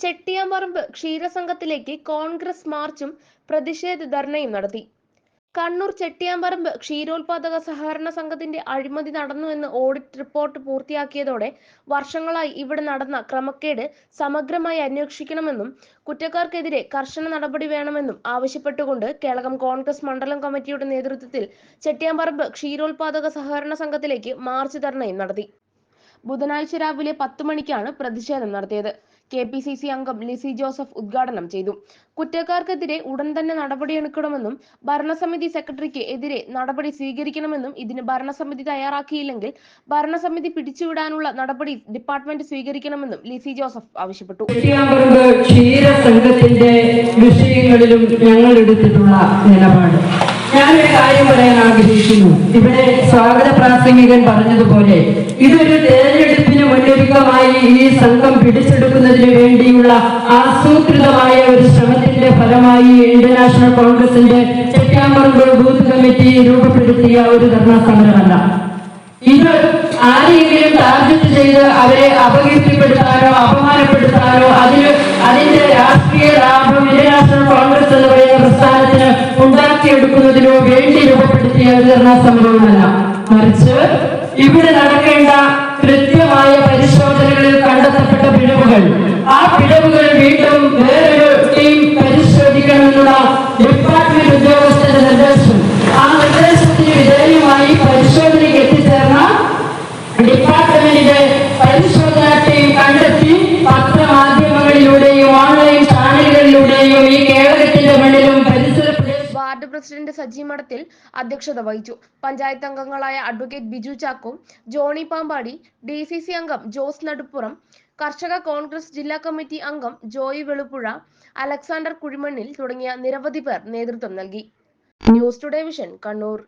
ചെട്ടിയാമ്പറമ്പ് ക്ഷീരസംഘത്തിലേക്ക് കോൺഗ്രസ് മാർച്ചും പ്രതിഷേധ ധർണയും നടത്തി. കണ്ണൂർ ചെട്ടിയാമ്പറമ്പ് ക്ഷീരോത്പാദക സഹകരണ സംഘത്തിന്റെ അഴിമതി നടന്നുവെന്ന് ഓഡിറ്റ് റിപ്പോർട്ട് പൂർത്തിയാക്കിയതോടെ വർഷങ്ങളായി ഇവിടെ നടന്ന ക്രമക്കേട് സമഗ്രമായി അന്വേഷിക്കണമെന്നും കുറ്റക്കാർക്കെതിരെ കർശന നടപടി വേണമെന്നും ആവശ്യപ്പെട്ടുകൊണ്ട് കേളകം കോൺഗ്രസ് മണ്ഡലം കമ്മിറ്റിയുടെ നേതൃത്വത്തിൽ ചെട്ടിയാമ്പറമ്പ് ക്ഷീരോത്പാദക സഹകരണ സംഘത്തിലേക്ക് മാർച്ച് ധർണയും നടത്തി. ബുധനാഴ്ച രാവിലെ പത്ത് മണിക്കാണ് പ്രതിഷേധം നടത്തിയത്. കെ പി സി സി അംഗം ലിസി ജോസഫ് ഉദ്ഘാടനം ചെയ്തു. കുറ്റക്കാർക്കെതിരെ ഉടൻ തന്നെ നടപടിയെടുക്കണമെന്നും ഭരണസമിതി സെക്രട്ടറിക്ക് എതിരെ നടപടി സ്വീകരിക്കണമെന്നും ഇതിന് ഭരണസമിതി തയ്യാറാക്കിയില്ലെങ്കിൽ ഭരണസമിതി പിടിച്ചുവിടാനുള്ള നടപടി ഡിപ്പാർട്ട്മെന്റ് സ്വീകരിക്കണമെന്നും ലിസി ജോസഫ് ആവശ്യപ്പെട്ടു. വിഷയങ്ങളിലും ഞങ്ങൾ എടുത്തിട്ടുള്ള നിലപാട്. ഞാനൊരു കാര്യം പറയാൻ ആഗ്രഹിക്കുന്നു. ഇവിടെ സ്വാഗത പ്രാസംഗികൻ പറഞ്ഞതുപോലെ ഇതൊരു തെരഞ്ഞെടുപ്പിന് മുന്നൊരുക്കമായി ഈ സംഘം പിടിച്ചെടുക്കുന്നതിന് വേണ്ടിയുള്ള ആസൂത്രിതമായ ഒരു ശ്രമത്തിന്റെ ഫലമായി ഇന്ത്യൻ നാഷണൽ കോൺഗ്രസിന്റെ ചെട്ടിയാമ്പറമ്പ് ബൂത്ത് കമ്മിറ്റി രൂപപ്പെടുത്തിയ ഒരു ധർണാ സമരമല്ല. ഇത് ആരെയെങ്കിലും ടാർഗറ്റ് ചെയ്ത് അവരെ അപകീർത്തിപ്പെടുത്താനോ അപമാനപ്പെടുത്താനോ അതിന് അതിന്റെ രാഷ്ട്രീയ ലാഭം ഇന്റർനാഷണൽ കോൺഗ്രസ് എന്ന് പറയുന്ന പ്രസ്ഥാനത്തിന് ഉണ്ടാക്കിയെടുക്കുന്നതിനോ വേണ്ടി രൂപപ്പെടുത്തിയ ഒരു ധർണാ സമരവുമല്ല. മറിച്ച് ഇവിടെ നടക്കേണ്ട കൃത്യമായ ഈ വാർഡ് പ്രസിഡന്റ് സജി മഠത്തിൽ അധ്യക്ഷത വഹിച്ചു. പഞ്ചായത്ത് അംഗങ്ങളായ advocate Biju Chacko Johnny Pampady D C C അംഗം ജോസ് നടുപ്പുറം കർഷക കോൺഗ്രസ് ജില്ലാ കമ്മിറ്റി അംഗം ജോയി വെളുപ്പുഴ അലക്സാണ്ടർ കുഴിമണ്ണിൽ തുടങ്ങിയ നിരവധി പേർ നേതൃത്വം നൽകി. News today vision Kannur.